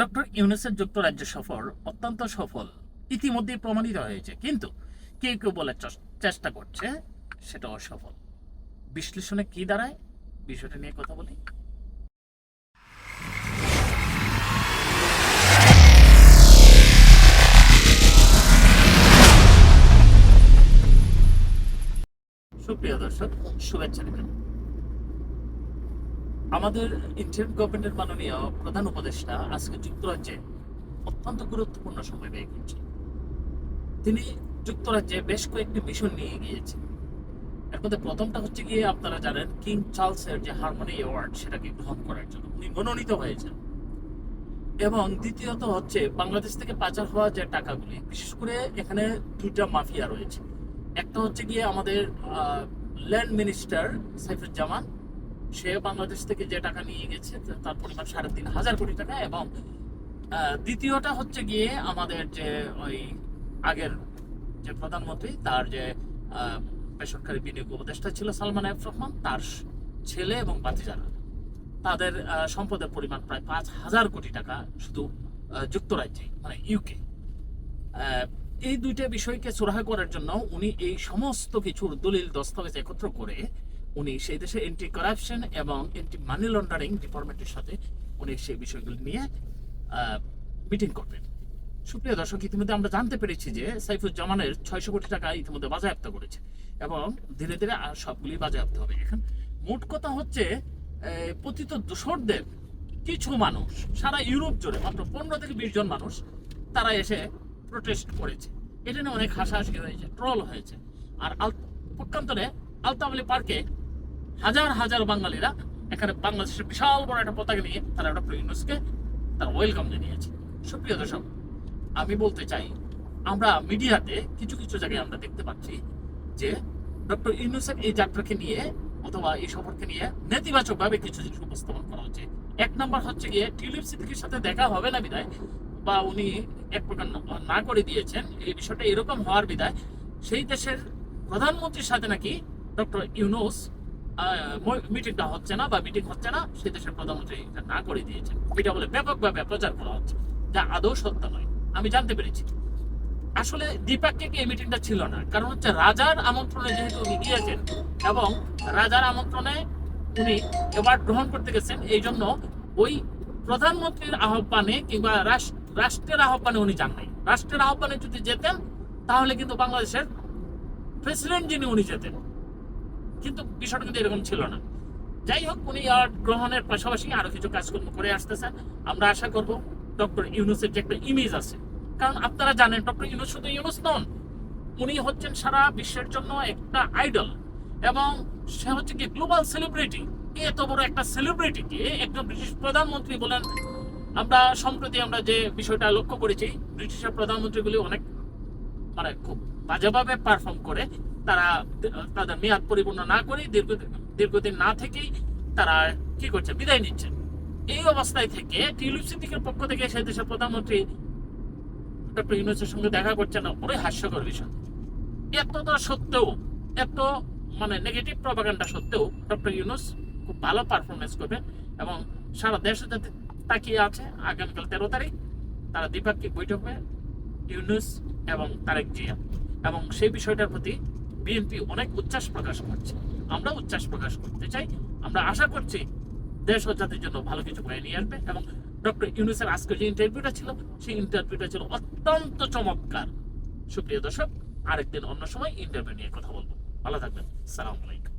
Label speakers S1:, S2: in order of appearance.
S1: Doctor ইউনুসের যুক্তরাজ্য সফর অত্যন্ত সফল। ইতিমধ্যেই প্রমাণিত হয়েছে, কিন্তু কেউ কেউ বলে চেষ্টা করছে সেটা অসফল। বিশ্লেষণে কি দাঁড়ায়, বিষয়টা নিয়ে কথা বলি। সুপ্রিয় দর্শক, শুভেচ্ছা নেবেন আমাদের ইন্ডিয়ান গভর্নমেন্টের মাননীয় প্রধান উপদেষ্টা আজকে যুক্তরাজ্যে অত্যন্ত গুরুত্বপূর্ণ সময় ব্যয় করছেন। তিনি যুক্তরাজ্যে বেশ কয়েকটি মিশন নিয়ে গিয়েছেন। এর মধ্যে প্রথমটা হচ্ছে গিয়ে আপনারা জানেন, কিং চার্লসের যে হারমোনি অ্যাওয়ার্ড সেটাকে গ্রহণ করার জন্য। উনি মনোনীত হয়েছেন। এবং দ্বিতীয়ত হচ্ছে বাংলাদেশ থেকে পাচার হওয়া যে টাকাগুলি, বিশেষ করে এখানে দুইটা মাফিয়া রয়েছে। একটা হচ্ছে গিয়ে আমাদের ল্যান্ড মিনিস্টার সাইফুজ্জামান সে বাংলাদেশ থেকে যে টাকা নিয়ে গেছে তার পরিমাণ সাড়ে তিন হাজার কোটি টাকা এবং দ্বিতীয়টা হচ্ছে গিয়ে আমাদের যে ওই আগের যে প্রধানমন্ত্রী, তার যে বেসরকারি বিনিয়োগ উপদেষ্টা ছিল সালমান এফ রহমান, তার ছেলে এবং বাতিজারা তাদের সম্পদের পরিমাণ প্রায় পাঁচ হাজার কোটি টাকা শুধু যুক্তরাজ্যে মানে ইউকে। এই দুইটা বিষয়কে সুরাহা করার জন্য উনি এই সমস্ত কিছুর দলিল, দস্তাবেজ একত্র করে উনি সেই দেশে এন্টি করাপশন এবং এন্টি মানি লন্ডারিং ডিপার্টমেন্টের সাথে উনি সেই বিষয়গুলি নিয়ে মিটিং করবেন। সুপ্রিয় দর্শক, ইতিমধ্যে আমরা জানতে পেরেছি যে সাইফুজ্জামানের ছয়শো কোটি টাকা ইতিমধ্যে বাজেয়াপ্ত করেছে এবং ধীরে ধীরে আর সবগুলি বাজেয়াপ্ত হবে। এখন মোট কথা হচ্ছে পতিত দূষরদের কিছু মানুষ, সারা ইউরোপ জুড়ে মাত্র পনেরো থেকে বিশ জন মানুষ, তারা এসে প্রোটেস্ট করেছে। এটা নিয়ে অনেক হাসাহাসি হয়েছে ট্রল হয়েছে। আর আল পক্ষান্তরে আলতাবলি পার্কে হাজার হাজার বাঙালিরা এখানে বাংলাদেশের বিশাল বড় একটা পতাকা নিয়ে তারা ডক্টর ইউনুসকে তারা ওয়েলকাম জানিয়েছে। সুপ্রিয় দর্শক, আমি বলতে চাই, আমরা মিডিয়াতে কিছু কিছু জায়গায় আমরা দেখতে পাচ্ছি যে ডক্টর ইউনুসের এই যাত্রাকে নিয়ে অথবা এই সফরকে নিয়ে নেতিবাচক ভাবে কিছু জিনিস উপস্থাপন করা হচ্ছে। এক নম্বর হচ্ছে গিয়ে টিউলিপ সিদ্দিকির সাথে দেখা হবে না বিদায়, বা উনি এক প্রকার না করে দিয়েছেন, এই বিষয়টা এরকম হওয়ার বিদায়, সেই দেশের প্রধানমন্ত্রীর সাথে নাকি ডক্টর ইউনুস মিটিংটা হচ্ছে না বা মিটিং হচ্ছে না, সে দেশের প্রধানমন্ত্রী এটা না করে দিয়েছেন। এটা বলে ব্যাপকভাবে প্রচার করা হচ্ছে। যা আদৌ সত্য নয়। আমি জানতে পেরেছি। আসলে দ্বিপাক্ষিক এই মিটিংটা ছিল না? কারণ হচ্ছে রাজার আমন্ত্রণে যেহেতু উনি গিয়েছেন এবং রাজার আমন্ত্রণে উনি এবার গ্রহণ করতে গেছেন, এই জন্য ওই প্রধানমন্ত্রীর আহ্বানে কিংবা রাষ্ট্রের আহ্বানে উনি যান নাই। রাষ্ট্রের আহ্বানে যদি যেতেন, তাহলে কিন্তু বাংলাদেশের প্রেসিডেন্ট যিনি, উনি যেতেন। কিন্তু বিষয়টা কিন্তু এরকম ছিল না। যাই হোক, উনি আর গ্রহণের পাশাপাশি আরও কিছু কাজকর্ম করে আসতেছেন। আমরা আশা করব ডক্টর ইউনুসের যে একটা ইমেজ আছে, কারণ আপনারা জানেন, ডক্টর ইউনুস শুধু ইউনুস নন, উনি হচ্ছেন সারা বিশ্বের জন্য একটা আইডল এবং সে হচ্ছে কি গ্লোবাল সেলিব্রিটি এত বড় একটা সেলিব্রিটিকে একজন ব্রিটিশ প্রধানমন্ত্রী বলেন। আমরা সম্প্রতি আমরা যে বিষয়টা লক্ষ্য করেছি, ব্রিটিশের প্রধানমন্ত্রীগুলি অনেক মানে খুব বাজেভাবে পারফর্ম করে। তারা, তাদের মেয়াদ পরিপূর্ণ না করে দীর্ঘদিন না থেকেই তারা কি করছে? বিদায় নিচ্ছেন এই অবস্থায় থেকে টিউলিপ সিদ্দিকের পক্ষ থেকে সেই দেশের প্রধানমন্ত্রী ডক্টর ইউনুসের সঙ্গে দেখা করছে না পুরোই হাস্যকর বিষয়। এতটা সত্ত্বেও, এত মানে নেগেটিভ প্রপাগান্ডা সত্ত্বেও ডক্টর ইউনুস খুব ভালো পারফরমেন্স করবেন এবং সারা দেশে যাতে তাকিয়ে আছে, আগামীকাল তেরো তারিখ তারা দ্বিপাক্ষিক বৈঠকে ইউনুস এবং তারেক জিয়া। এবং সেই বিষয়টার প্রতি বিএনপি অনেক উচ্ছ্বাস প্রকাশ করছে। আমরা উচ্ছ্বাস প্রকাশ করতে চাই। আমরা আশা করছি দেশ ও জাতির জন্য ভালো কিছু করে নিয়ে আসবে এবং ডক্টর ইউনুসের আজকে যে ইন্টারভিউটা ছিল, সেই ইন্টারভিউটা ছিল অত্যন্ত চমৎকার। সুপ্রিয় দর্শক, আরেকদিন অন্য সময় ইন্টারভিউ নিয়ে কথা বলব। ভালো থাকবেন। সালাম আলাইকুম